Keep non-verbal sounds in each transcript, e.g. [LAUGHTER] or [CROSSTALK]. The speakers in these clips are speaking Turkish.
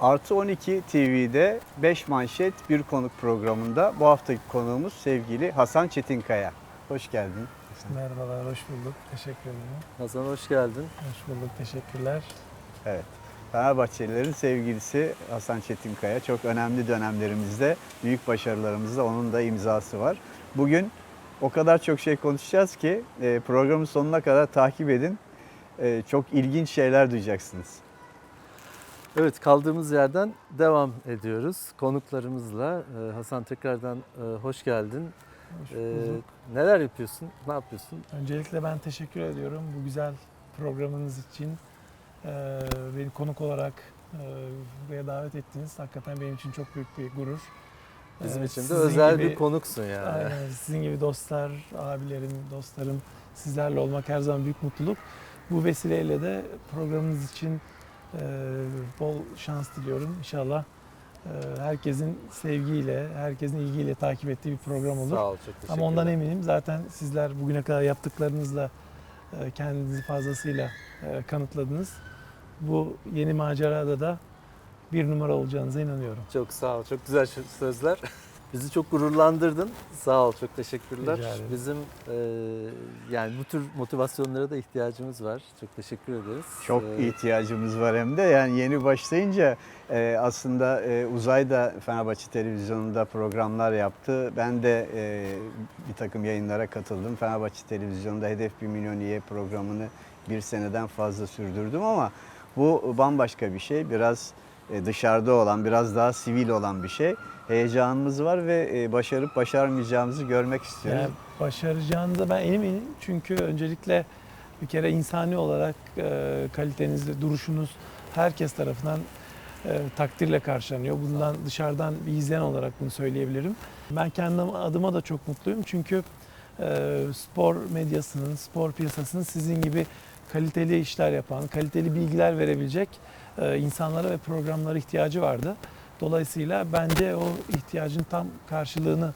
Artı 12 TV'de 5 manşet bir konuk programında bu haftaki konuğumuz sevgili Hasan Çetinkaya. Hoş geldin. Merhabalar, hoş bulduk. Teşekkür ederim. Hasan hoş geldin. Hoş bulduk, teşekkürler. Evet. Fenerbahçelilerin sevgilisi Hasan Çetinkaya. Çok önemli dönemlerimizde, büyük başarılarımızda onun da imzası var. Bugün o kadar çok şey konuşacağız ki e, programın sonuna kadar takip edin. E, Çok ilginç şeyler duyacaksınız. Evet kaldığımız yerden devam ediyoruz konuklarımızla. Ee, Hasan tekrardan e, hoş geldin. Hoş bulduk. neler yapıyorsun? Ne yapıyorsun? Öncelikle ben teşekkür ediyorum bu güzel programınız için. Beni konuk olarak e, buraya davet ettiniz. Hakikaten benim için çok büyük bir gurur. Bizim için de sizin özel gibi- bir konuksun yani. Aynen, sizin gibi dostlar, abilerim, dostlarım, sizlerle olmak her zaman büyük mutluluk. Bu vesileyle de programınız için e, bol şans diliyorum. İnşallah e, herkesin sevgiyle, herkesin ilgiyle takip ettiği bir program olur. Sağ ol çok teşekkürler. Ama ondan eminim. Zaten sizler bugüne kadar yaptıklarınızla e, kendinizi fazlasıyla e, kanıtladınız. Bu yeni macerada da bir numara olacağınıza inanıyorum. Çok sağ ol. Çok güzel sözler. [LAUGHS] Bizi çok gururlandırdın. Sağ ol. Çok teşekkürler. Bizim e, yani bu tür motivasyonlara da ihtiyacımız var. Çok teşekkür ederiz. Çok Ee, ihtiyacımız var hem de yani yeni başlayınca e, aslında e, Uzay da Fenerbahçe Televizyonu'nda programlar yaptı. Ben de e, bir takım yayınlara katıldım. Fenerbahçe Televizyonu'nda Hedef 1 Milyon Üye programını bir seneden fazla sürdürdüm ama bu bambaşka bir şey. Biraz dışarıda olan, biraz daha sivil olan bir şey. Heyecanımız var ve e, başarıp başarmayacağımızı görmek istiyoruz. Yani başaracağınıza ben eminim. Çünkü öncelikle bir kere insani olarak e, kaliteniz, duruşunuz herkes tarafından e, takdirle karşılanıyor. Bundan dışarıdan bir izleyen olarak bunu söyleyebilirim. Ben kendim adıma da çok mutluyum. Çünkü e, spor medyasının, spor piyasasının sizin gibi kaliteli işler yapan, kaliteli bilgiler verebilecek e, insanlara ve programlara ihtiyacı vardı. Dolayısıyla bence o ihtiyacın tam karşılığını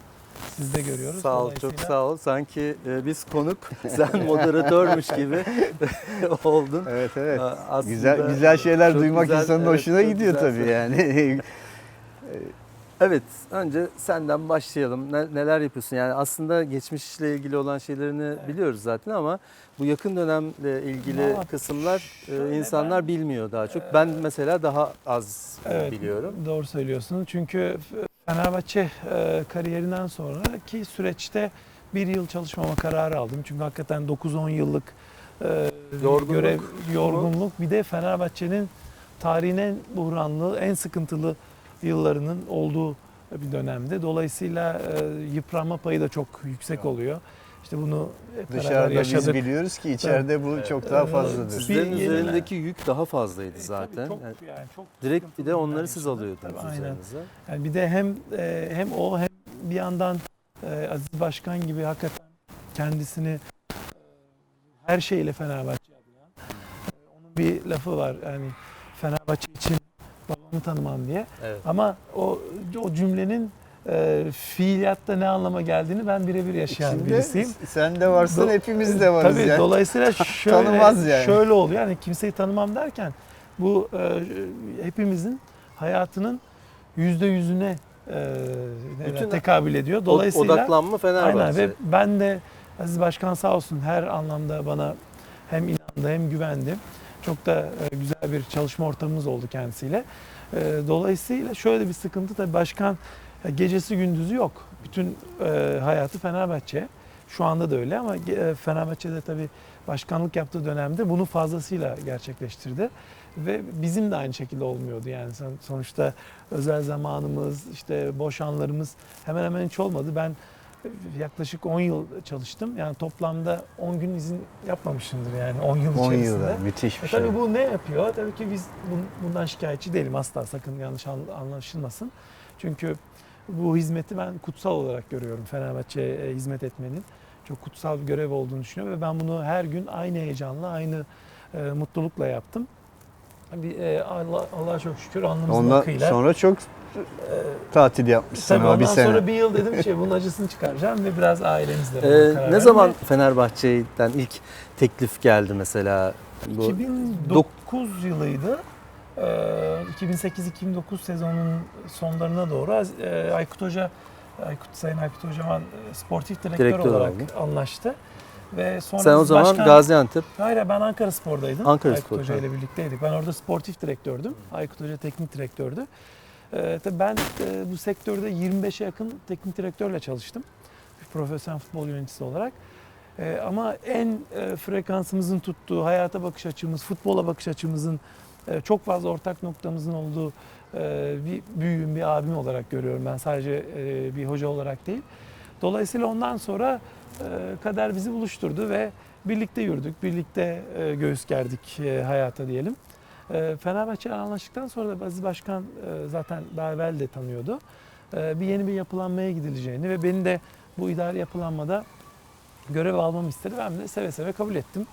sizde görüyoruz. Sağ ol, çok sağ ol. Sanki e, biz konuk, [LAUGHS] sen moderatörmüş gibi [LAUGHS] oldun. Evet evet. Aslında Güzel güzel şeyler duymak güzel, insanın evet, hoşuna gidiyor tabii yani. [LAUGHS] Evet, önce senden başlayalım. Ne- neler yapıyorsun? Yani aslında geçmişle ilgili olan şeylerini biliyoruz zaten ama bu yakın dönemle ilgili Valla kısımlar e, insanlar ben- bilmiyor daha çok. Ben mesela daha az Evet, biliyorum. Doğru söylüyorsun. Çünkü Fenerbahçe e, kariyerinden sonraki süreçte bir yıl çalışmama kararı aldım. Çünkü hakikaten 9-10 yıllık e, Yorgunluk görev, yorgunluk. Bir de Fenerbahçe'nin tarihin en buhranlı, en sıkıntılı yıllarının olduğu bir dönemde. Dolayısıyla e, yıpranma payı da çok yüksek oluyor. İşte bunu Dışarıda biz yaşadık. biliyoruz ki içeride bu çok daha fazladır. Sizlerin Bir- üzerindeki yük daha fazlaydı E, tabii zaten. çok- Yani yani çok direkt bir de onları siz yaşadık. alıyordunuz Tabii, aynen. üzerinize. Yani bir de hem e, hem o hem bir yandan e, Aziz Başkan gibi hakikaten kendisini e, her şeyle Fenerbahçe. E, onun bir lafı var yani Fenerbahçe için babamı tanımam diye. Evet. Ama o o cümlenin e, fiiliyatta ne anlama geldiğini ben birebir yaşayan Şimdi birisiyim. sen de varsın Do- hepimiz de varız Tabii yani. dolayısıyla [LAUGHS] şöyle, Tanımaz yani. şöyle oluyor. Yani kimseyi tanımam derken bu e, hepimizin hayatının yüzde yüzüne e, Bütün- tekabül ediyor. Dolayısıyla Odaklanma Fenerbahçe. aynen ve ben de Aziz Başkan sağ olsun her anlamda bana hem inandı hem güvendi. Çok da e, güzel bir çalışma ortamımız oldu kendisiyle. E, Dolayısıyla şöyle bir sıkıntı tabii başkan e, gecesi gündüzü yok. Bütün hayatı Fenerbahçe. Şu anda da öyle ama Fenerbahçe'de tabii başkanlık yaptığı dönemde bunu fazlasıyla gerçekleştirdi. Ve bizim de aynı şekilde olmuyordu yani Son- sonuçta özel zamanımız, işte boş anlarımız hemen hemen hiç olmadı. Ben yaklaşık 10 yıl çalıştım. Yani toplamda 10 gün izin yapmamışımdır yani 10 yıl 10 içerisinde. yılda müthiş bir E şey. tabii bu ne yapıyor? Tabii ki biz bun- bundan şikayetçi değilim asla sakın yanlış an- anlaşılmasın. Çünkü bu hizmeti ben kutsal olarak görüyorum Fenerbahçe'ye hizmet etmenin. Çok kutsal bir görev olduğunu düşünüyorum ve ben bunu her gün aynı heyecanla, aynı e, mutlulukla yaptım. Bir, e, Allah Allah'a çok şükür alnımızın Ondan akıyla. sonra çok tatil yapmışsın Tabii ama bir ondan sene. sonra bir yıl dedim ki bunun acısını çıkaracağım ve biraz ailemizle buna Ee, ne verdim zaman Fenerbahçe'den ilk teklif geldi mesela? Bu 2009 yılıydı. e, 2008-2009 sezonunun sonlarına doğru e, Aykut Hoca, Aykut Sayın Aykut Hocaman e, sportif direktör, Direktör olarak oldu. anlaştı. Ve sonra Sen o biz zaman başkan- Gaziantep Hayır ben Ankara Spor'daydım. Ankara Aykut Spor, Hoca ile birlikteydik. Ben orada sportif direktördüm. Aykut Hoca teknik direktördü. Ee, tabii ben e, bu sektörde 25'e yakın teknik direktörle çalıştım. Bir profesyonel futbol yöneticisi olarak. Ee, ama en e, frekansımızın tuttuğu, hayata bakış açımız, futbola bakış açımızın e, çok fazla ortak noktamızın olduğu e, bir büyüğüm, bir abim olarak görüyorum ben. Sadece e, bir hoca olarak değil. Dolayısıyla ondan sonra e, kader bizi buluşturdu ve birlikte yürüdük, birlikte e, göğüs gerdik e, hayata diyelim. E, Fenerbahçe ile anlaştıktan sonra da Aziz Başkan e, zaten daha evvel de tanıyordu. E, bir yeni bir yapılanmaya gidileceğini ve beni de bu idari yapılanmada görev almamı istedi. Ben de seve seve kabul ettim.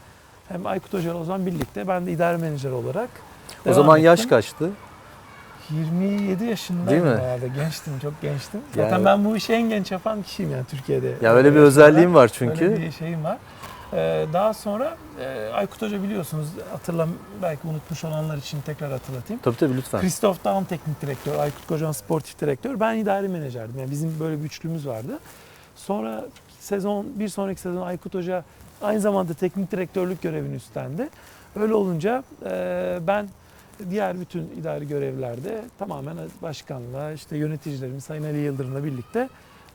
Hem Aykut Hoca ile o zaman birlikte ben de idare menajer olarak o zaman yaş ettim. kaçtı? 27 yaşındaydım Değil mi? herhalde. Gençtim, çok gençtim. Zaten Yani- ben bu işi en genç yapan kişiyim yani Türkiye'de. Ya öyle bir Ee, özelliğim var çünkü. Öyle bir şeyim var. Ee, daha sonra e, Aykut Hoca biliyorsunuz hatırlam belki unutmuş olanlar için tekrar hatırlatayım. Tabii tabii lütfen. Christoph Daum teknik direktör, Aykut Kocaman sportif direktör, ben idari menajerdim. Yani bizim böyle bir üçlümüz vardı. Sonra sezon bir sonraki sezon Aykut Hoca aynı zamanda teknik direktörlük görevini üstlendi. Öyle olunca e, ben diğer bütün idari görevlerde tamamen başkanla işte yöneticilerimiz Sayın Ali Yıldırım'la birlikte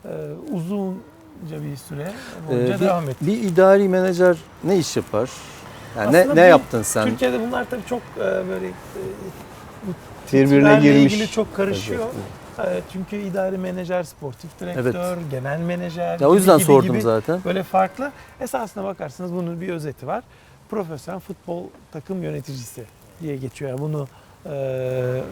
e, uzunca bir süre boyunca Ee, devam bir, ettik. bir idari menajer ne iş yapar? Yani ne, Aslında ne yaptın sen? Türkiye'de bunlar tabii çok e, böyle e, Birbirine girmiş. ilgili çok karışıyor. Evet, çünkü idari menajer, sportif direktör, genel menajer Ya o yüzden gibi sordum gibi zaten. Böyle farklı. Esasına bakarsanız bunun bir özeti var. Profesyonel futbol takım yöneticisi diye geçiyor. Yani bunu e,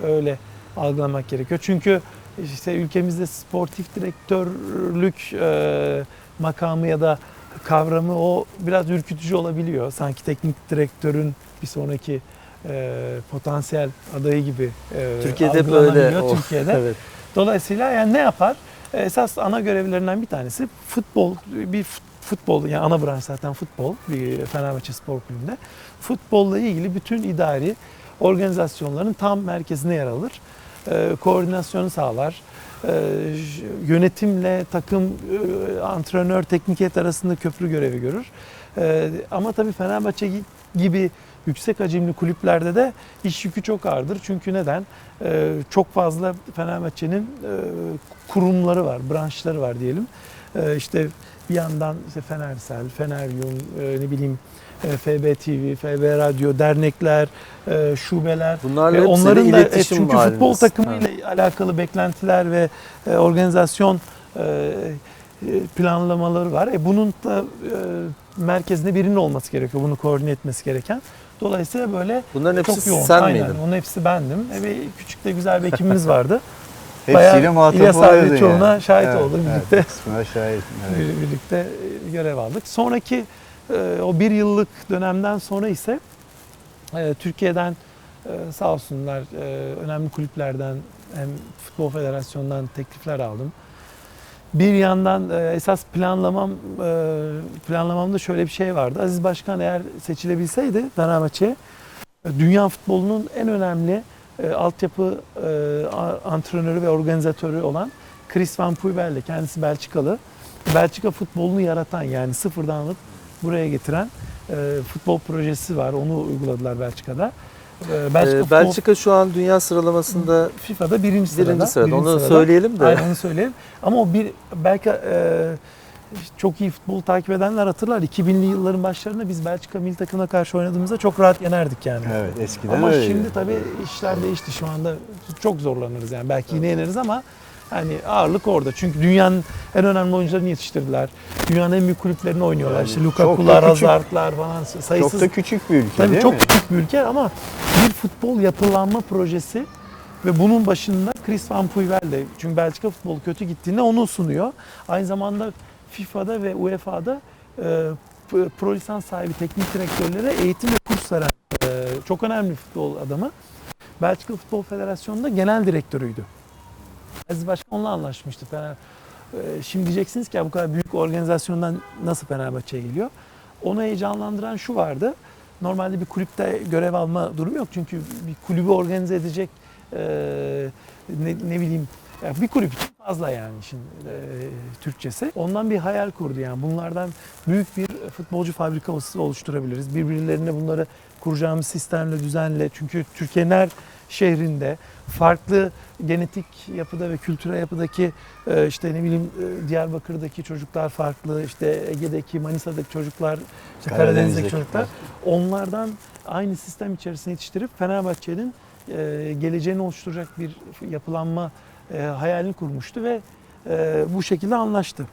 öyle algılamak gerekiyor. Çünkü işte ülkemizde sportif direktörlük e, makamı ya da kavramı o biraz ürkütücü olabiliyor. Sanki teknik direktörün bir sonraki e, potansiyel adayı gibi e, Türkiye'de hep algılanabiliyor öyle. Oh, Türkiye'de. [LAUGHS] evet. Dolayısıyla yani ne yapar? Esas ana görevlerinden bir tanesi futbol, bir fut- futbol yani ana branş zaten futbol bir Fenerbahçe Spor Kulübü'nde. Futbolla ilgili bütün idari organizasyonların tam merkezine yer alır. Ee, koordinasyonu sağlar. J- yönetimle takım, e, antrenör, teknik heyet arasında köprü görevi görür. Ama tabii Fenerbahçe gi- gibi yüksek hacimli kulüplerde de iş yükü çok ağırdır. Çünkü neden? Çok fazla Fenerbahçe'nin e, kurumları var, branşları var diyelim. Ee, işte bir yandan işte Fenersel, Feneryum, e, ne bileyim e, FB TV, FB Radyo, dernekler, e, şubeler. Bunlarla E, onların da e, çünkü futbol haliniz. takımıyla alakalı beklentiler ve e, organizasyon e, e, planlamaları var. E, bunun da e, merkezinde birinin olması gerekiyor. Bunu koordine etmesi gereken. Dolayısıyla böyle Bunların hepsi çok yoğun. sen Aynen. miydin? Onun hepsi bendim. E, bir küçük de güzel bir ekibimiz vardı. [LAUGHS] Hepsiyle muhatap İlyas abi çoğuna yani. şahit Evet, olduk evet, birlikte. kısmına şahit. Evet. Bir- birlikte e, görev aldık. Sonraki e, o bir yıllık dönemden sonra ise e, Türkiye'den e, sağ olsunlar e, önemli kulüplerden hem Futbol Federasyonu'ndan teklifler aldım. Bir yandan esas planlamam planlamamda şöyle bir şey vardı. Aziz Başkan eğer seçilebilseydi Fenerbahçe e, dünya futbolunun en önemli e, altyapı antrenörü ve organizatörü olan Chris Van Puybel'le kendisi Belçikalı. Belçika futbolunu yaratan yani sıfırdan alıp buraya getiren e, futbol projesi var. Onu uyguladılar Belçika'da. E, Belçika, Ee, futbol- Belçika şu an dünya sıralamasında FIFA'da birinci sırada. birinci sırada. birinci Onu sırada. söyleyelim de. Aynen onu söyleyelim. Ama o bir belki e, çok iyi futbol takip edenler hatırlar. 2000'li yılların başlarında biz Belçika milli takımına karşı oynadığımızda çok rahat yenerdik yani. Evet eskiden Ama öyleydi. şimdi tabii işler değişti. Şu anda çok zorlanırız yani. Belki yine yeneriz ama hani ağırlık orada. Çünkü dünyanın en önemli oyuncularını yetiştirdiler. Dünyanın en büyük kulüplerini oynuyorlar. Yani işte Lukaku'lar. Hazard'lar falan sayısız. Çok da küçük bir ülke Tabii değil çok mi? küçük bir ülke ama bir futbol yapılanma projesi ve bunun başında Chris Van Puybel'de çünkü Belçika futbolu kötü gittiğinde onu sunuyor. Aynı zamanda FIFA'da ve UEFA'da e, pro lisans sahibi teknik direktörlere eğitim ve kurs veren e, çok önemli futbol adamı. Belçika Futbol Federasyonu'nda genel direktörüydü. Aziz Başkan onunla anlaşmıştı. Fener, e, şimdi diyeceksiniz ki ya bu kadar büyük organizasyondan nasıl Fenerbahçe'ye geliyor? Onu heyecanlandıran şu vardı. normalde bir kulüpte görev alma durumu yok. Çünkü bir kulübü organize edecek e, ne, ne bileyim ya bir kulüp için fazla yani işin e, Türkçesi. Ondan bir hayal kurdu yani. Bunlardan büyük bir futbolcu fabrikası oluşturabiliriz. Birbirlerine bunları kuracağımız sistemle, düzenle. Çünkü Türkiye'nin her şehrinde farklı genetik yapıda ve kültürel yapıdaki e, işte ne bileyim e, Diyarbakır'daki çocuklar farklı, işte Ege'deki, Manisa'daki çocuklar, işte Karadeniz'deki Karadeniz'deki çocuklar. Onlardan aynı sistem içerisine yetiştirip Fenerbahçe'nin e, geleceğini oluşturacak bir yapılanma hayalini kurmuştu ve bu şekilde anlaştı.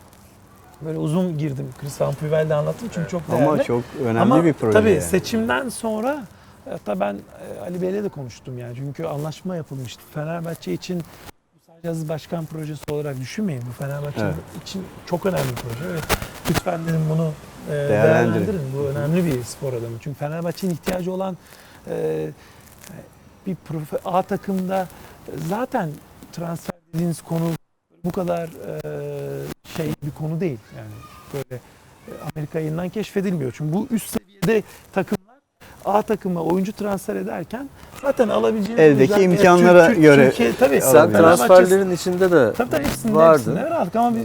Böyle uzun girdim. Chris Van Puvel'de anlattım çünkü çok değerli. Ama çok önemli Ama bir proje. tabii yani. seçimden sonra hatta ben e, Ali Bey'le de konuştum yani. Çünkü anlaşma yapılmıştı. Fenerbahçe için sadece Aziz Başkan projesi olarak düşünmeyin. Bu Fenerbahçe Evet. için çok önemli bir proje. Lütfen dedim bunu e, Değerlendirin. değerlendirin. Bu önemli bir spor adamı. Çünkü Fenerbahçe'nin ihtiyacı olan e, bir profe, A takımda zaten transfer dediğiniz konu bu kadar şey bir konu değil. Yani böyle Amerika yayından keşfedilmiyor. Çünkü bu üst seviyede takımlar A takıma oyuncu transfer ederken zaten alabileceğiniz Eldeki oyuncular- imkanlara Türk- göre Türkiye, tabii, Sen transferlerin içinde de Tabii tabii hepsinde, vardı. hepsinde aldık ama biz,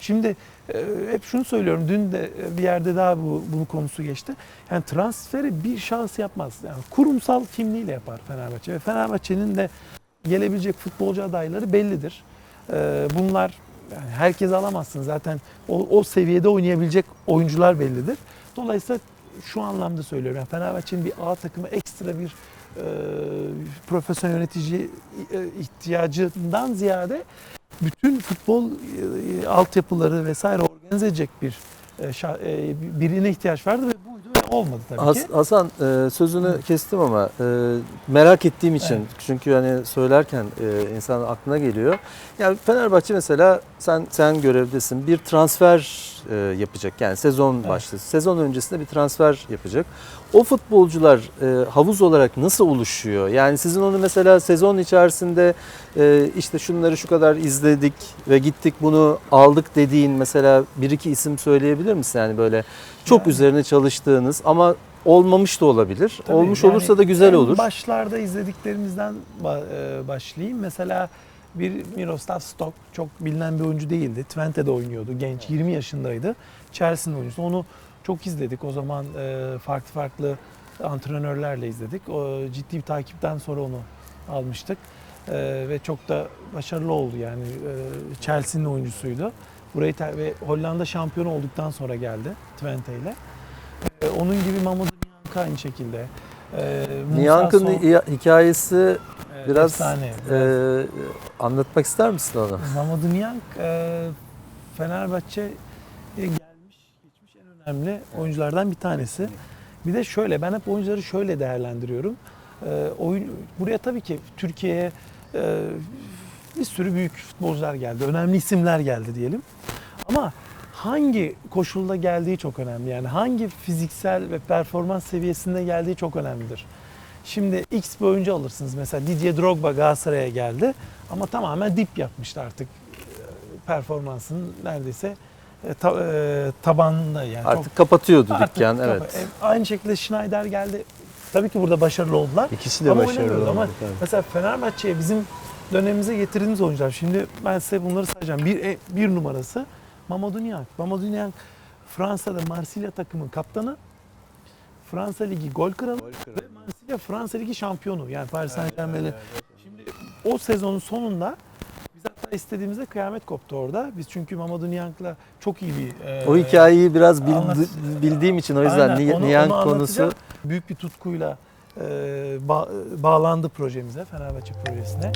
şimdi e, hep şunu söylüyorum. Dün de bir yerde daha bu bunun konusu geçti. Yani transferi bir şahıs yapmaz. Yani kurumsal kimliğiyle yapar Fenerbahçe. Ve Fenerbahçe'nin de gelebilecek futbolcu adayları bellidir. E, bunlar yani herkes alamazsın zaten o, o seviyede oynayabilecek oyuncular bellidir. Dolayısıyla şu anlamda söylüyorum. Yani Fenerbahçe'nin bir A takımı ekstra bir e, profesyonel yönetici e, ihtiyacından ziyade bütün futbol e, altyapıları vesaire organize edecek bir e, şa- e, birine ihtiyaç vardı ve buydu ve olmadı tabii Has- ki. Hasan e, sözünü kestim ama e, merak ettiğim için Evet. çünkü hani söylerken e, insan aklına geliyor. Yani Fenerbahçe mesela sen sen görevdesin bir transfer e, yapacak yani sezon Evet. başladı. Sezon öncesinde bir transfer yapacak. O futbolcular e, havuz olarak nasıl oluşuyor? Yani sizin onu mesela sezon içerisinde e, işte şunları şu kadar izledik ve gittik bunu aldık dediğin mesela bir iki isim söyleyebilir misin? Yani böyle çok Yani- üzerine çalıştığınız ama olmamış da olabilir. Tabii, Olmuş yani olursa da güzel olur. Başlarda izlediklerimizden e, başlayayım. Mesela bir Miroslav Stok çok bilinen bir oyuncu değildi. Twente'de oynuyordu. Genç 20 yaşındaydı. Chelsea'nin oyuncusu. Onu çok izledik. O zaman e, farklı farklı antrenörlerle izledik. O ciddi bir takipten sonra onu almıştık. E, ve çok da başarılı oldu yani. E, Chelsea'nin oyuncusuydu. Burayı ve Hollanda şampiyonu olduktan sonra geldi Twente ile. E, onun gibi Mamadou Nianka aynı şekilde. E, hi- hikayesi biraz efsane. e, Biraz. anlatmak ister misin onu? Mamadou Niang e, Fenerbahçe'ye gelmiş, geçmiş en önemli oyunculardan bir tanesi. Bir de şöyle, ben hep oyuncuları şöyle değerlendiriyorum. E, oyun, buraya tabii ki Türkiye'ye e, bir sürü büyük futbolcular geldi, önemli isimler geldi diyelim. Ama hangi koşulda geldiği çok önemli. Yani hangi fiziksel ve performans seviyesinde geldiği çok önemlidir. Şimdi X bir oyuncu alırsınız. Mesela Didier Drogba Galatasaray'a geldi. Ama tamamen dip yapmıştı artık. E, Performansının neredeyse e, ta- e, tabanında yani. Artık Çok- kapatıyordu artık dükkan. kapa- Evet. e, Aynı şekilde Schneider geldi. Tabii ki burada başarılı oldular. İkisi de Ama başarılı oynamıyordu ama tabii. Mesela Fenerbahçe'ye bizim dönemimize getirdiğimiz oyuncular. Şimdi ben size bunları sayacağım. Bir, bir numarası Mamadou Niang. Mamadou Niang Fransa'da Marsilya takımın kaptanı. Fransa Ligi gol kralı. Gol kralı. Ve Marsilya Fransa Ligi şampiyonu. Yani Paris Saint Germain'in. Şimdi o sezonun sonunda biz hatta istediğimizde kıyamet koptu orada. Biz çünkü Mamadou Niang'la çok iyi bir... e, O hikayeyi biraz bildi- anlat- bildiğim için o yüzden Aynen, Ni- onu- konusu. Büyük bir tutkuyla e, ba- bağlandı projemize, Fenerbahçe projesine.